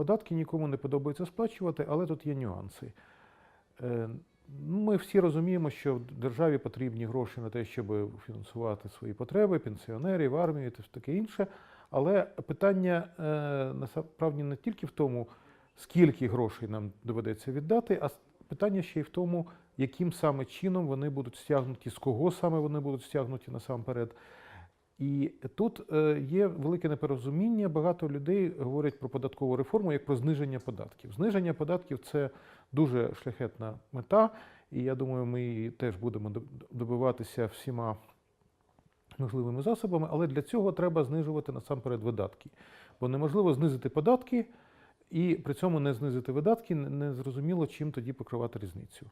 Податки нікому не подобається сплачувати, але тут є нюанси. Е, Ми всі розуміємо, що в державі потрібні гроші на те, щоб фінансувати свої потреби, пенсіонерів, армію та таке інше. Але питання е, насправді не тільки в тому, скільки грошей нам доведеться віддати, а питання ще й в тому, яким саме чином вони будуть стягнуті, з кого саме вони будуть стягнуті насамперед. І тут е, є велике непорозуміння. Багато людей говорять про податкову реформу як про зниження податків. Зниження податків це дуже шляхетна мета, і я думаю, ми її теж будемо добиватися всіма можливими засобами, але для цього треба знижувати насамперед видатки. Бо неможливо знизити податки і при цьому не знизити видатки, не- зрозуміло, чим тоді покривати різницю.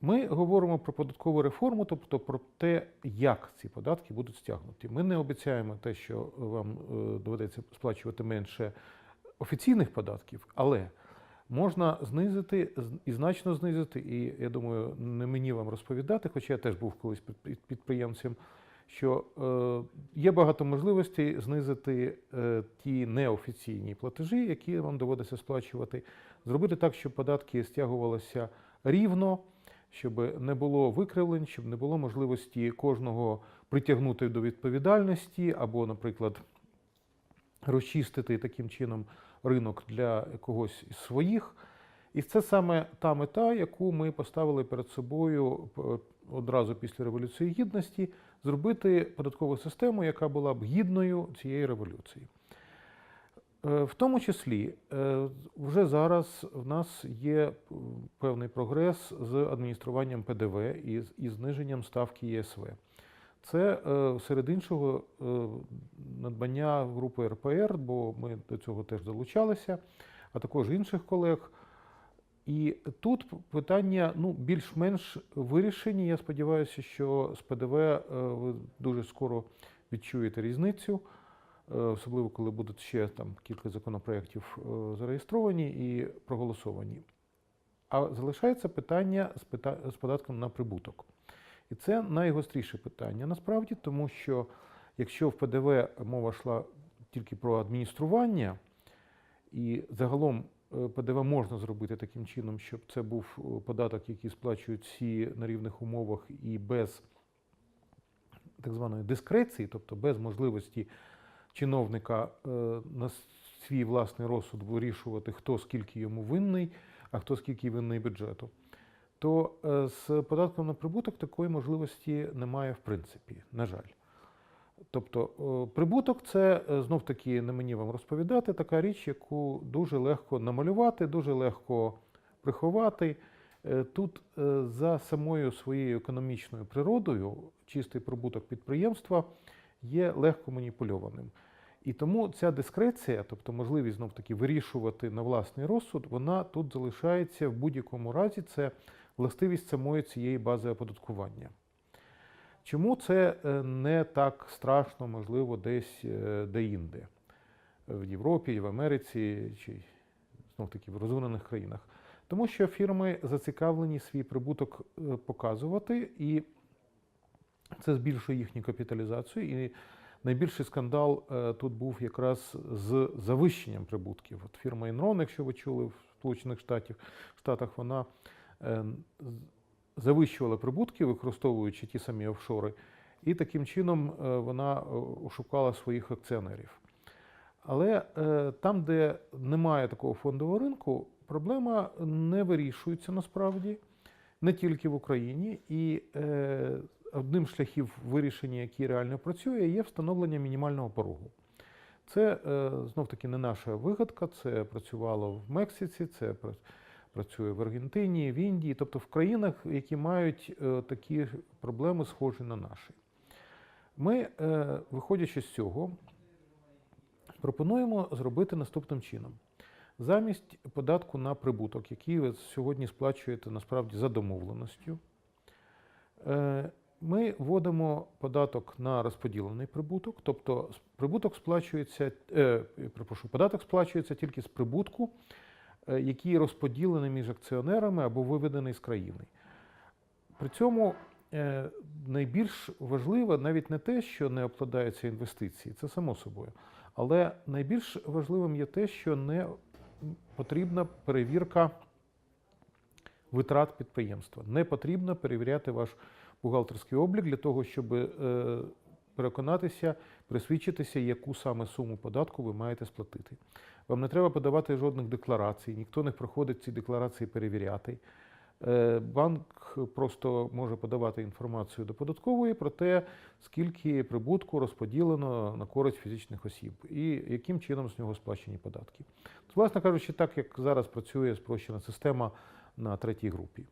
Ми говоримо про податкову реформу, тобто про те, як ці податки будуть стягнуті. Ми не обіцяємо те, що вам е, доведеться сплачувати менше офіційних податків, але можна знизити і значно знизити. І я думаю, не мені вам розповідати, хоча я теж був колись підпри- підприємцем, що е, є багато можливостей знизити е, ті неофіційні платежі, які вам доводиться сплачувати, зробити так, щоб податки стягувалися рівно щоб не було викривлень, щоб не було можливості кожного притягнути до відповідальності або, наприклад, розчистити таким чином ринок для когось із своїх. І це саме та мета, яку ми поставили перед собою одразу після Революції Гідності, зробити податкову систему, яка була б гідною цієї революції. Е, В тому числі е, вже зараз в нас є е, певний прогрес з адмініструванням ПДВ і з- і зниженням ставки ЄСВ. Це серед іншого надбання групи РПР, бо ми до цього теж долучалися, а також інших колег. І тут питання ну, більш-менш вирішені. Я сподіваюся, що з ПДВ ви дуже скоро відчуєте різницю, особливо коли будуть ще там кілька законопроєктів е, зареєстровані і проголосовані. А залишається питання з, податком на прибуток. І це найгостріше питання насправді, тому що якщо в ПДВ мова йшла тільки про адміністрування, і загалом е, ПДВ можна зробити таким чином, щоб це був е, податок, який сплачують всі на рівних умовах і без так званої дискреції, тобто без можливості чиновника е, на свій власний розсуд вирішувати, хто скільки йому винний, а хто скільки винний бюджету. То е, з податком на прибуток такої можливості немає в принципі, на жаль. Тобто е, прибуток це знов таки не мені вам розповідати, така річ, яку дуже легко намалювати, дуже легко приховати. Тут за самою своєю економічною природою чистий прибуток підприємства є легко маніпульованим. І тому ця дискреція, тобто можливість знов таки вирішувати на власний розсуд, вона тут залишається в будь-якому разі. Це властивість самої цієї бази оподаткування. Чому це е, не так страшно, можливо, десь е, де-інде? В Європі, в Америці чи знов таки в розвинених країнах? Тому що фірми зацікавлені свій прибуток е, показувати, і це збільшує їхню капіталізацію. І найбільший скандал е, тут був якраз з завищенням прибутків. От фірма Enron, якщо ви чули в Сполучених Штатів, Штатах, вона е, завищувала прибутки, використовуючи ті самі офшори, і таким чином е, вона ошукала своїх акціонерів. Але там, де немає такого фондового ринку, проблема не вирішується насправді, не тільки в Україні. І одним з шляхів вирішення, який реально працює, є встановлення мінімального порогу. Це е, знов таки не наша вигадка, це працювало в Мексиці, це працює в Аргентині, в Індії, тобто в країнах, які мають е, такі проблеми, схожі на наші. Ми, е, виходячи з цього, пропонуємо зробити наступним чином. Замість податку на прибуток, який ви сьогодні сплачуєте насправді за домовленістю, е, ми вводимо податок на розподілений прибуток, тобто прибуток сплачується, е, перепрошую, податок сплачується тільки з прибутку, е, який розподілений між акціонерами або виведений з країни. При цьому е, найбільш важливо навіть не те, що не обкладаються інвестиції, це само собою, Але найбільш важливим є те, що не потрібна перевірка витрат підприємства. Не потрібно перевіряти ваш бухгалтерський облік для того, щоб е, переконатися, присвідчитися, яку саме суму податку ви маєте сплатити. Вам не треба подавати жодних декларацій, ніхто не проходить ці декларації перевіряти. Е, Банк просто може подавати інформацію до податкової про те, скільки прибутку розподілено на користь фізичних осіб і яким чином з нього сплачені податки. Власне кажучи, так як зараз працює спрощена система на третій групі.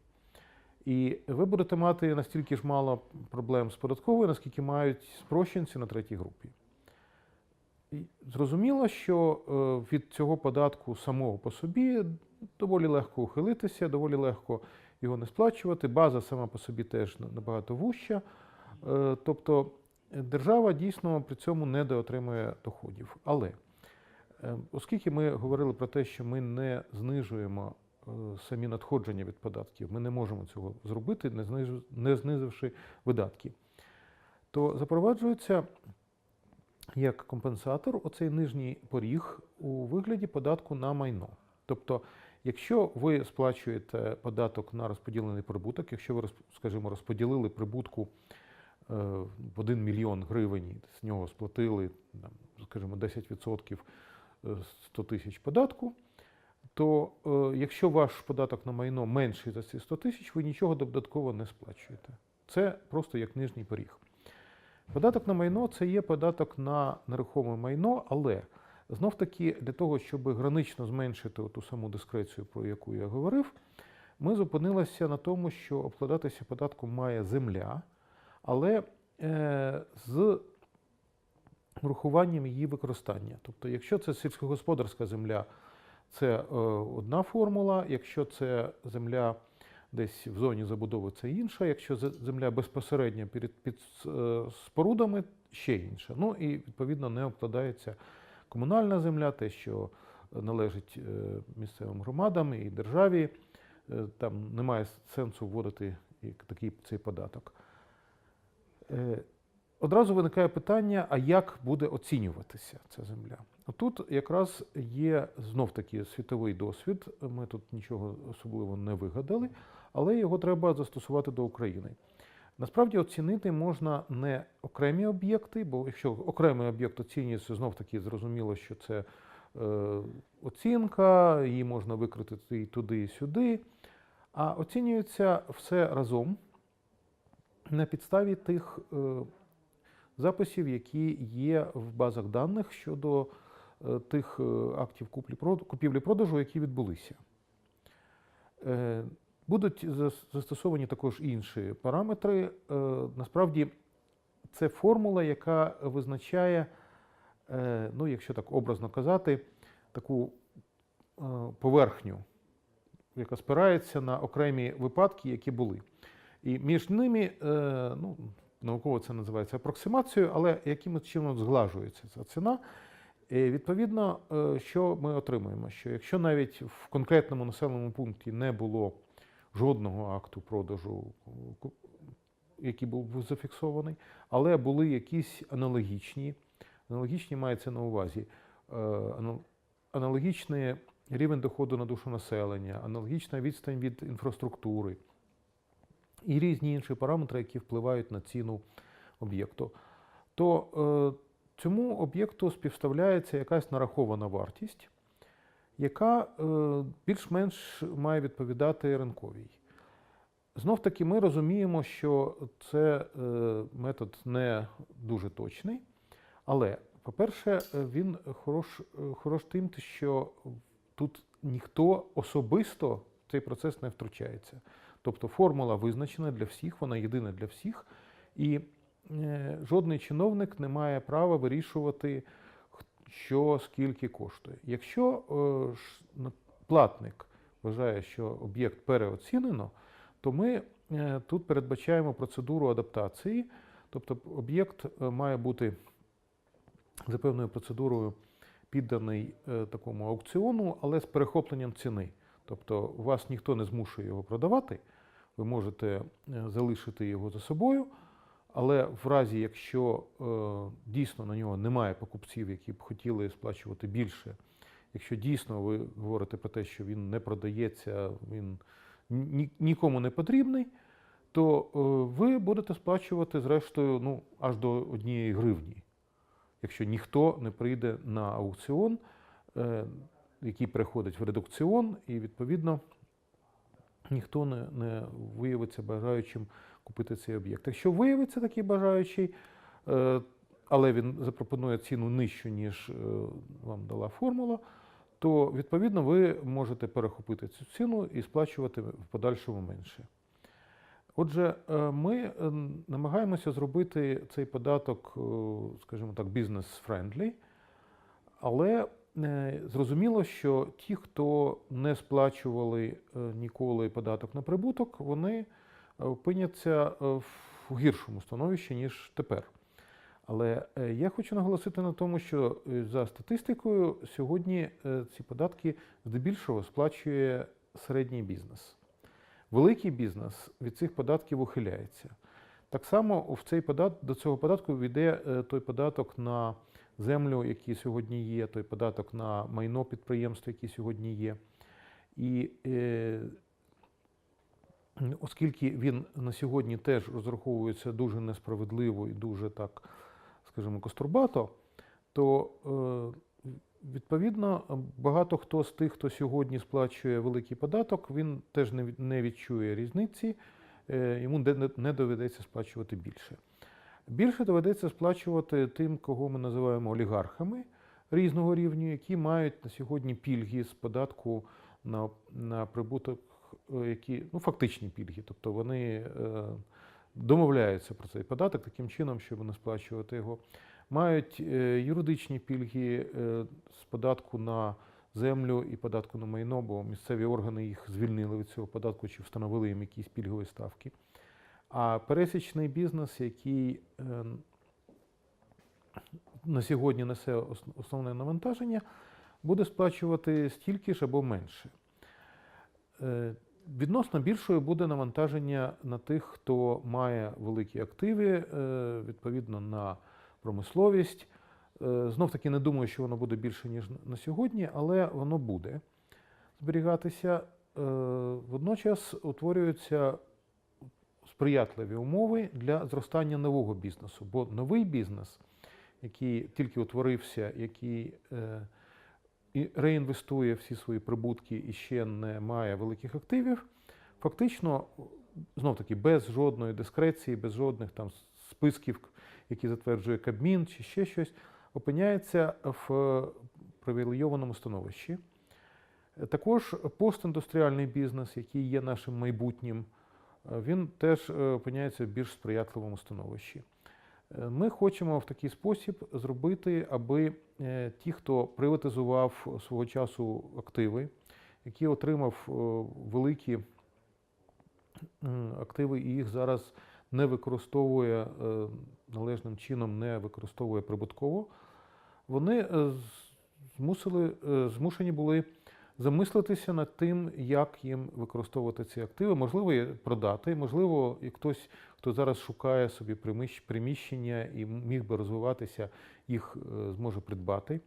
І ви будете мати настільки ж мало проблем з податковою, наскільки мають спрощенці на третій групі. І Зрозуміло, що е, від цього податку самого по собі доволі легко ухилитися, доволі легко його не сплачувати. База сама по собі теж набагато вуща. Е, Тобто держава дійсно при цьому недоотримує доходів. Але е, оскільки ми говорили про те, що ми не знижуємо самі надходження від податків, ми не можемо цього зробити, не знизивши видатки, то запроваджується як компенсатор оцей нижній поріг у вигляді податку на майно. Тобто, якщо ви сплачуєте податок на розподілений прибуток, якщо ви, скажімо, розподілили прибутку е, в 1 мільйон гривень, з нього сплатили, скажімо, 10% е, 100 тисяч податку, то е, якщо ваш податок на майно менший за ці 100 тисяч, ви нічого додатково не сплачуєте. Це просто як нижній поріг. Податок на майно це є податок на нерухоме майно, але знов таки для того, щоб гранично зменшити ту саму дискрецію, про яку я говорив, ми зупинилися на тому, що обкладатися податком має земля, але е, з урахуванням її використання. Тобто, якщо це сільськогосподарська земля, це е, одна формула, якщо це земля десь в зоні забудови, це інша, якщо земля безпосередньо під, під е, спорудами, ще інша. Ну і відповідно не обкладається комунальна земля, те, що належить е, місцевим громадам і державі. Там немає сенсу вводити такий цей податок. Одразу виникає питання, а як буде оцінюватися ця земля? Тут якраз є знов таки світовий досвід. Ми тут нічого особливо не вигадали, але його треба застосувати до України. Насправді оцінити можна не окремі об'єкти, бо якщо окремий об'єкт оцінюється, знов таки зрозуміло, що це е, оцінка, її можна викрити і туди, і сюди. А оцінюється все разом на підставі тих е, записів, які є в базах даних щодо е, тих е, актів купівлі-продажу, які відбулися. Е, Будуть застосовані також інші параметри. Насправді, це формула, яка визначає, ну, якщо так образно казати, таку поверхню, яка спирається на окремі випадки, які були. І між ними, ну, науково це називається апроксимацією, але якимось чином зглажується ця ціна. І відповідно, е, що ми отримуємо? Що якщо навіть в конкретному населеному пункті не було жодного акту продажу, який був зафіксований, але були якісь аналогічні, аналогічні мається на увазі, е, аналогічний рівень доходу на душу населення, аналогічна відстань від інфраструктури і різні інші параметри, які впливають на ціну об'єкту, то е, цьому об'єкту співставляється якась нарахована вартість, яка е, більш-менш має відповідати ринковій. Знов таки ми розуміємо, що це е, метод не дуже точний, але, по-перше, е, він хорош, е, хорош тим, що тут ніхто особисто в цей процес не втручається. Тобто формула визначена для всіх, вона єдина для всіх, і е, жодний чиновник не має права вирішувати, що скільки коштує. Якщо е, платник вважає, що об'єкт переоцінено, то ми е, тут передбачаємо процедуру адаптації, тобто об'єкт має бути за певною процедурою підданий такому аукціону, але з перехопленням ціни. Тобто вас ніхто не змушує його продавати, ви можете е, залишити його за собою, Але в разі, якщо е, дійсно на нього немає покупців, які б хотіли сплачувати більше, якщо дійсно ви говорите про те, що він не продається, він ні- нікому не потрібний, то е, ви будете сплачувати зрештою ну, аж до однієї гривні, якщо ніхто не прийде на аукціон, який переходить в редукціон, і відповідно ніхто не, не виявиться бажаючим купити цей об'єкт. Якщо виявиться такий бажаючий, е, але він запропонує ціну нижчу, ніж е, вам дала формула, то відповідно ви можете перехопити цю ціну і сплачувати в подальшому менше. Отже, е, ми намагаємося зробити цей податок, скажімо так, бізнес-френдлі, але зрозуміло, що ті, хто не сплачували е, ніколи податок на прибуток, вони е, опиняться е, в гіршому становищі, ніж тепер. Але е, я хочу наголосити на тому, що е, за статистикою сьогодні е, ці податки здебільшого сплачує середній бізнес. Великий бізнес від цих податків ухиляється. Так само в цей подат, до цього податку війде е, той податок на землю, який сьогодні є, той податок на майно підприємств, які сьогодні є. І е, оскільки він на сьогодні теж розраховується дуже несправедливо і дуже так, скажімо, кострубато, то е, відповідно багато хто з тих, хто сьогодні сплачує великий податок, він теж не відчує різниці, е, йому не доведеться сплачувати більше. Більше доведеться сплачувати тим, кого ми називаємо олігархами різного рівню, які мають на сьогодні пільги з податку на, на прибуток, е, які ну, фактичні пільги, тобто вони е, домовляються про цей податок таким чином, щоб не сплачувати його. Мають е, юридичні пільги з податку на землю і податку на майно, бо місцеві органи їх звільнили від цього податку чи встановили їм якісь пільгові ставки. А пересічний бізнес, який е, на сьогодні несе основне навантаження, буде сплачувати стільки ж або менше. Е, Відносно більшою буде навантаження на тих, хто має великі активи, е, відповідно на промисловість. Знов таки не думаю, що воно буде більше, ніж на сьогодні, але воно буде зберігатися. Водночас утворюються сприятливі умови для зростання нового бізнесу, бо новий бізнес, який тільки утворився, який е, і реінвестує всі свої прибутки і ще не має великих активів, фактично, знов таки, без жодної дискреції, без жодних там списків, які затверджує Кабмін чи ще щось, опиняється в привілейованому становищі. Також постіндустріальний бізнес, який є нашим майбутнім, він теж е, опиняється в більш сприятливому становищі. Е, Ми хочемо в такий спосіб зробити, аби е, ті, хто приватизував свого часу активи, які отримав великі активи і їх зараз не використовує належним чином, не використовує прибутково, вони змусили, змушені були замислитися над тим, як їм використовувати ці активи, можливо, продати, можливо, і хтось, хто зараз шукає собі приміщ- приміщення і міг би розвиватися, їх е, зможе придбати.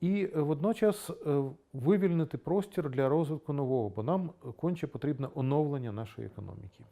І водночас е, вивільнити простір для розвитку нового, бо нам конче потрібне оновлення нашої економіки.